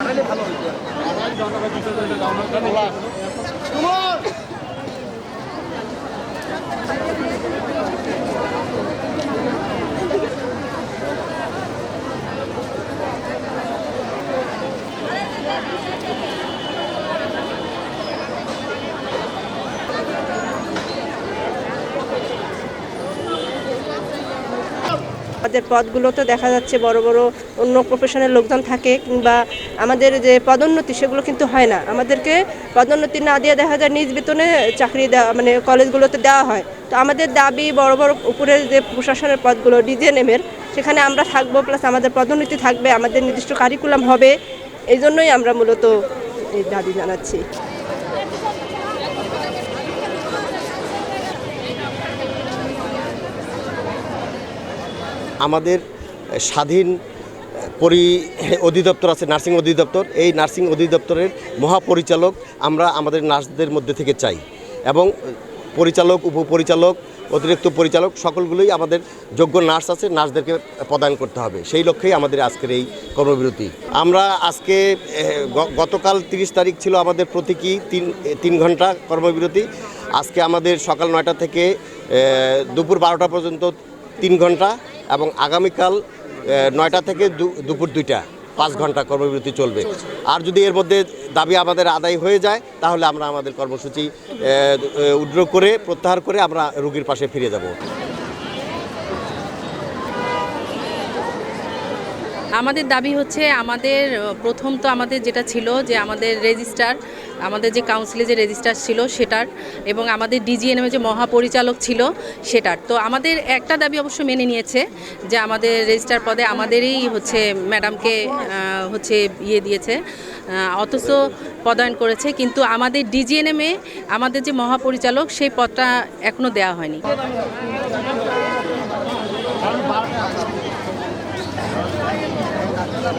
ভালো আমাদের পদগুলোতে দেখা যাচ্ছে বড় বড় অন্য প্রফেশনের লোকজন থাকে কিংবা আমাদের যে পদোন্নতি সেগুলো কিন্তু হয় না। আমাদেরকে পদোন্নতি না দিয়ে দেখা যায় নিজ বেতনে চাকরি দেওয়া মানে কলেজগুলোতে দেওয়া হয়। তো আমাদের দাবি বড় বড় উপরের যে প্রশাসনের পদগুলো, ডিজেএনএমের, সেখানে আমরা থাকব প্লাস আমাদের পদোন্নতি থাকবে, আমাদের নির্দিষ্ট কারিকুলাম হবে। এই জন্যই আমরা মূলত দাবি জানাচ্ছি। আমাদের স্বাধীন পরি অধিদপ্তর আছে, নার্সিং অধিদপ্তর। এই নার্সিং অধিদপ্তরের মহাপরিচালক আমরা আমাদের নার্সদের মধ্যে থেকে চাই এবং পরিচালক, উপপরিচালক, অতিরিক্ত পরিচালক সকলগুলোই আমাদের যোগ্য নার্স আছে, নার্সদেরকে প্রদান করতে হবে। সেই লক্ষ্যেই আমাদের আজকের এই কর্মবিরতি। আমরা আজকে গতকাল তিরিশ তারিখ ছিল আমাদের প্রতীকী তিন তিন ঘণ্টা কর্মবিরতি। আজকে আমাদের সকাল নয়টা থেকে দুপুর বারোটা পর্যন্ত তিন ঘণ্টা এবং আগামীকাল নয়টা থেকে দুপুর দুইটা পাঁচ ঘণ্টা কর্মবিরতি চলবে। আর যদি এর মধ্যে দাবি আমাদের আদায় হয়ে যায় তাহলে আমরা আমাদের কর্মসূচি এ, করে প্রত্যাহার করে আমরা রুগীর পাশে ফিরে যাব। আমাদের দাবি হচ্ছে আমাদের প্রথম তো আমাদের যেটা ছিল যে আমাদের রেজিস্টার, আমাদের যে কাউন্সিলে যে রেজিস্টার ছিল সেটার, এবং আমাদের ডিজিএনএমে যে মহাপরিচালক ছিল সেটার। তো আমাদের একটা দাবি অবশ্য মেনে নিয়েছে যে আমাদের রেজিস্টার পদে আমাদেরই হচ্ছে ম্যাডামকে হচ্ছে ইয়ে দিয়েছে অথচ পদায়ন করেছে, কিন্তু আমাদের ডিজিএনএমে আমাদের যে মহাপরিচালক সেই পদটা এখনও দেওয়া হয়নি। ওটা